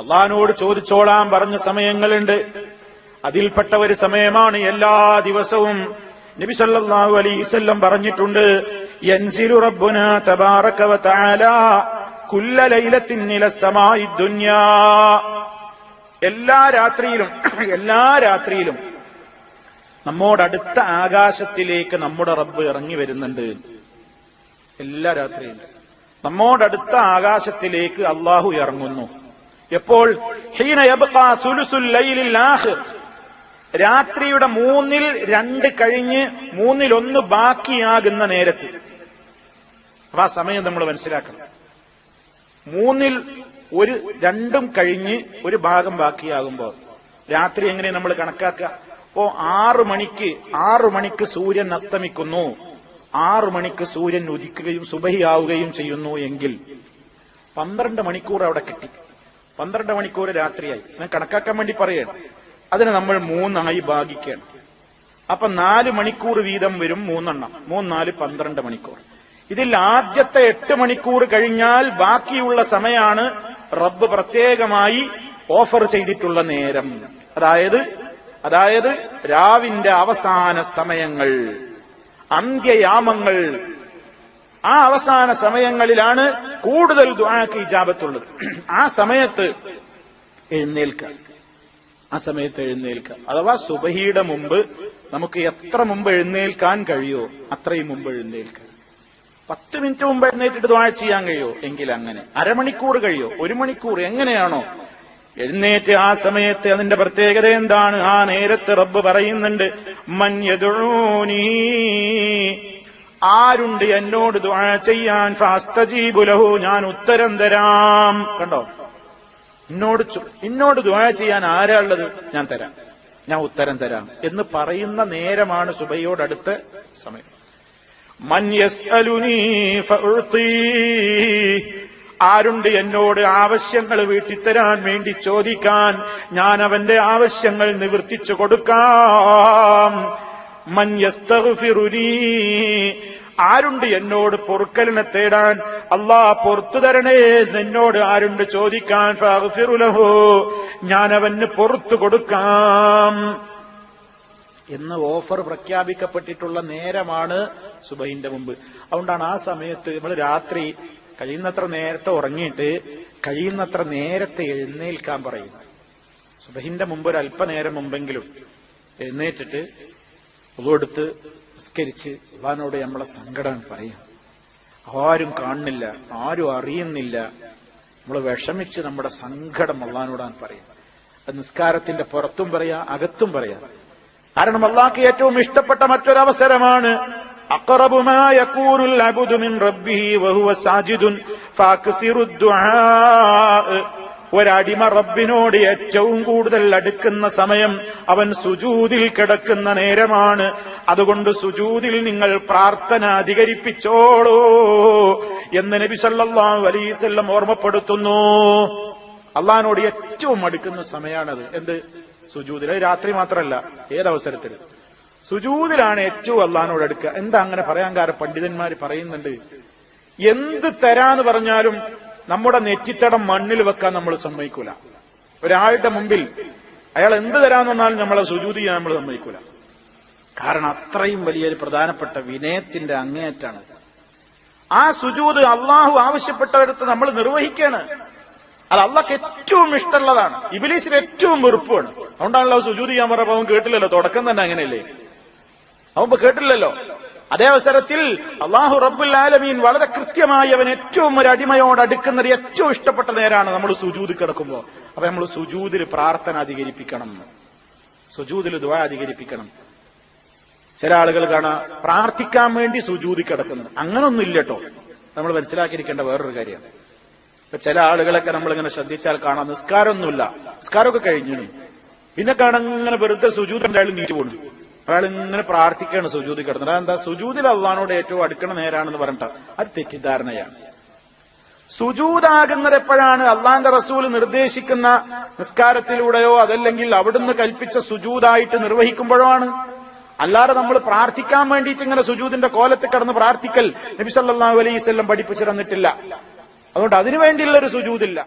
അള്ളഹാനോട് ചോദിച്ചോളാൻ പറഞ്ഞ സമയങ്ങളുണ്ട്. അതിൽപ്പെട്ട ഒരു സമയമാണ് എല്ലാ ദിവസവും നബി സല്ലല്ലാഹു അലൈഹി പറഞ്ഞിട്ടുണ്ട്. കുല്ല ലൈലത്തിൻ ദുനിയാ. എല്ലാ രാത്രിയിലും എല്ലാ രാത്രിയിലും നമ്മോടടുത്ത ആകാശത്തിലേക്ക് നമ്മുടെ റബ്ബ് ഇറങ്ങി വരുന്നുണ്ട്. എല്ലാ രാത്രിയിലും. നമ്മോടടുത്ത ആകാശത്തിലേക്ക് അള്ളാഹു ഇറങ്ങുന്നു. എപ്പോൾ? ഹീന സുലുസുൽ രാത്രിയുടെ മൂന്നിൽ രണ്ട് കഴിഞ്ഞ് മൂന്നിലൊന്ന് ബാക്കിയാകുന്ന നേരത്ത്. അപ്പൊ ആ സമയം നമ്മൾ മനസ്സിലാക്കണം. മൂന്നിൽ ഒരു രണ്ടും കഴിഞ്ഞ് ഒരു ഭാഗം ബാക്കിയാകുമ്പോൾ രാത്രി എങ്ങനെ നമ്മൾ കണക്കാക്കുക? ഓ ആറു മണിക്ക് ആറു മണിക്ക് സൂര്യൻ അസ്തമിക്കുന്നു. ആറു മണിക്ക് സൂര്യൻ ഉദിക്കുകയും സുബഹിയാവുകയും ചെയ്യുന്നു എങ്കിൽ പന്ത്രണ്ട് മണിക്കൂർ അവിടെ കിട്ടി. പന്ത്രണ്ട് മണിക്കൂർ രാത്രിയായി. ഞാൻ കണക്കാക്കാൻ വേണ്ടി പറയണം. അതിനെ നമ്മൾ മൂന്നായി ഭാഗിക്കണം അപ്പൊ നാല് മണിക്കൂർ വീതം വരും മൂന്നെണ്ണം. മൂന്ന് നാല് പന്ത്രണ്ട് മണിക്കൂർ. ഇതിൽ ആദ്യത്തെ എട്ട് മണിക്കൂർ കഴിഞ്ഞാൽ ബാക്കിയുള്ള സമയമാണ് റബ്ബ് പ്രത്യേകമായി ഓഫർ ചെയ്തിട്ടുള്ള നേരം. അതായത് അതായത് രാവിന്റെ അവസാന സമയങ്ങൾ അന്ത്യയാമങ്ങൾ ആ അവസാന സമയങ്ങളിലാണ് കൂടുതൽ ദുആക്ക് ഇജാബത്തുള്ളത്. ആ സമയത്ത് എഴുന്നേൽക്കുക. ആ സമയത്ത് എഴുന്നേൽക്കുക. അഥവാ സുബഹിയുടെ മുമ്പ് നമുക്ക് എത്ര മുമ്പ് എഴുന്നേൽക്കാൻ കഴിയോ അത്രയും മുമ്പ് എഴുന്നേൽക്കുക. പത്ത് മിനിറ്റ് മുമ്പ് എഴുന്നേറ്റിട്ട് ദുആ ചെയ്യാൻ കഴിയോ എങ്കിൽ അങ്ങനെ. അരമണിക്കൂർ കഴിയോ ഒരു മണിക്കൂർ എങ്ങനെയാണോ? എഴുന്നേറ്റ് ആ സമയത്ത് അതിന്റെ പ്രത്യേകത എന്താണ്? ആ നേരത്ത് റബ്ബ് പറയുന്നുണ്ട് മഞ്ഞതുഴൂനീ ആരുണ്ട് എന്നോട് ദുആ ചെയ്യാൻ? ഫാസ്തജീബുലഹു ഞാൻ ഉത്തരം തരാം. കണ്ടോ? എന്നോട് എന്നോട് ദ്വാ ചെയ്യാൻ ആരാ ഉള്ളത് ഞാൻ തരാം. ഞാൻ ഉത്തരം തരാം. എന്ന് പറയുന്ന നേരമാണ് സുബയോടടുത്ത സമയം. മൻ. ആരുണ്ട് എന്നോട് ആവശ്യങ്ങൾ വീട്ടിത്തരാൻ വേണ്ടി ചോദിക്കാൻ? ഞാൻ അവന്റെ ആവശ്യങ്ങൾ നിവർത്തിച്ചു കൊടുക്കാം. മൻ. ആരുണ്ട് എന്നോട് പൊറുക്കലിനെ തേടാൻ? അള്ളാ പൊറത്തു തരണേ. എന്നോട് ആരുണ്ട് ചോദിക്കാൻ? ഫാഹുഫിറുലഹോ ലഹു. ഞാൻ അവന് പൊറത്തു കൊടുക്കാം. എന്ന് ഓഫർ പ്രഖ്യാപിക്കപ്പെട്ടിട്ടുള്ള നേരമാണ് സുബൈന്റെ മുമ്പ്. അതുകൊണ്ടാണ് ആ സമയത്ത് നമ്മൾ രാത്രി കഴിയുന്നത്ര നേരത്തെ ഉറങ്ങിയിട്ട് കഴിയുന്നത്ര നേരത്തെ എഴുന്നേൽക്കാൻ പറയുന്നത്. സുബഹിന്റെ മുമ്പ് ഒരു അല്പനേരം മുമ്പെങ്കിലും എഴുന്നേറ്റിട്ട് ഉള്ളെടുത്ത് നിസ്കരിച്ച് അള്ളഹാനോട് നമ്മളെ സങ്കടം പറയാം. ആരും കാണുന്നില്ല ആരും അറിയുന്നില്ല. നമ്മൾ വിഷമിച്ച് നമ്മുടെ സങ്കടം അള്ളഹാനോടാൻ പറയാം. അത് നിസ്കാരത്തിന്റെ പുറത്തും പറയാം അകത്തും പറയാം. കാരണം അള്ളാഹ്ക്ക് ഏറ്റവും ഇഷ്ടപ്പെട്ട മറ്റൊരവസരമാണ്. അഖറബു ഒരടിമ റബ്ബിനോട് ഏറ്റവും കൂടുതൽ അടുക്കുന്ന സമയം അവൻ സുജൂതിൽ കിടക്കുന്ന നേരമാണ്. അതുകൊണ്ട് സുജൂതിൽ നിങ്ങൾ പ്രാർത്ഥന അധികരിപ്പിച്ചോളൂ എന്ന് നബി സല്ലല്ലാഹു അലൈഹി വസല്ലം ഓർമ്മപ്പെടുത്തുന്നു. അള്ളഹാനോട് ഏറ്റവും അടുക്കുന്ന സമയമാണത് എന്ത്? സുജൂതിൽ. രാത്രി മാത്രമല്ല ഏതവസരത്തിൽ? സുജൂതിലാണ് ഏറ്റവും അള്ളഹാനോട് അടുക്കുക. എന്താ അങ്ങനെ പറയാൻ കാരണം? പണ്ഡിതന്മാർ പറയുന്നുണ്ട് എന്ത് തരാന്ന് പറഞ്ഞാലും നമ്മുടെ നെറ്റിത്തടം മണ്ണിൽ വെക്കാൻ നമ്മൾ സമ്മതിക്കൂല. ഒരാളുടെ മുമ്പിൽ അയാൾ എന്ത് തരാന്ന് പറഞ്ഞാലും നമ്മളെ സുജൂതി ചെയ്യാൻ നമ്മൾ സമ്മതിക്കൂല. കാരണം അത്രയും വലിയൊരു പ്രധാനപ്പെട്ട വിനയത്തിന്റെ അങ്ങേയറ്റാണ്. ആ സുജൂത് അള്ളാഹു ആവശ്യപ്പെട്ടവരടുത്ത് നമ്മൾ നിർവഹിക്കാണ്. അത് അള്ളക്ക് ഏറ്റവും ഇഷ്ടമുള്ളതാണ്. ഇബിലീസിന് ഏറ്റവും വെറുപ്പാണ് അതുകൊണ്ടാണല്ലോ സുജൂതി ചെയ്യാൻ പറഞ്ഞപ്പോ അവൻ കേട്ടില്ലല്ലോ. തുടക്കം തന്നെ അങ്ങനെയല്ലേ? അവൻ കേട്ടില്ലല്ലോ. അതേ അവസരത്തിൽ അള്ളാഹു റബ്ബുൽ ആലമീൻ വളരെ കൃത്യമായി അവൻ ഏറ്റവും ഒരു അടിമയോട് അടുക്കുന്നത് ഏറ്റവും ഇഷ്ടപ്പെട്ട നേരാണ് നമ്മൾ സുജൂത് കിടക്കുമ്പോൾ അപ്പൊ നമ്മൾ സുജൂതിൽ പ്രാർത്ഥന അധികരിപ്പിക്കണം. സുജൂതിൽ ദുആ അധികരിപ്പിക്കണം. ചില ആളുകൾ കാണാ പ്രാർത്ഥിക്കാൻ വേണ്ടി സുജൂതി കിടക്കുന്നത് അങ്ങനൊന്നും ഇല്ല കേട്ടോ നമ്മൾ മനസ്സിലാക്കിയിരിക്കേണ്ട വേറൊരു കാര്യമാണ്. ഇപ്പൊ ചില ആളുകളൊക്കെ നമ്മൾ ഇങ്ങനെ ശ്രദ്ധിച്ചാൽ കാണാം. നിസ്കാരമൊന്നുമില്ല. നിസ്കാരമൊക്കെ കഴിഞ്ഞു. പിന്നെ കാണാൻ ഇങ്ങനെ വെറുതെ സുജൂത് അയാൾ നീറ്റ് പോണു. അയാൾ ഇങ്ങനെ പ്രാർത്ഥിക്കുകയാണ് സുജൂതി കിടന്നത്. അതെന്താ? സുജൂതിൽ അള്ളഹാനോട് ഏറ്റവും അടുക്കണ നേരാണെന്ന് പറഞ്ഞിട്ട്. അത് തെറ്റിദ്ധാരണയാണ്. സുജൂതാകുന്നത് എപ്പോഴാണ് അള്ളാന്റെ റസൂൽ നിർദ്ദേശിക്കുന്ന നിസ്കാരത്തിലൂടെയോ അതല്ലെങ്കിൽ അവിടുന്ന് കൽപ്പിച്ച സുജൂതായിട്ട് നിർവഹിക്കുമ്പോഴോ ആണ്? അല്ലാതെ നമ്മൾ പ്രാർത്ഥിക്കാൻ വേണ്ടിയിട്ട് ഇങ്ങനെ സുജൂതിന്റെ കോലത്തിൽ കടന്ന് പ്രാർത്ഥിക്കൽ നബി സല്ലല്ലാഹു അലൈഹി വസല്ലം പഠിപ്പിച്ചു തന്നിട്ടില്ല. അതുകൊണ്ട് അതിനു വേണ്ടിയുള്ള ഒരു സുജൂദില്ല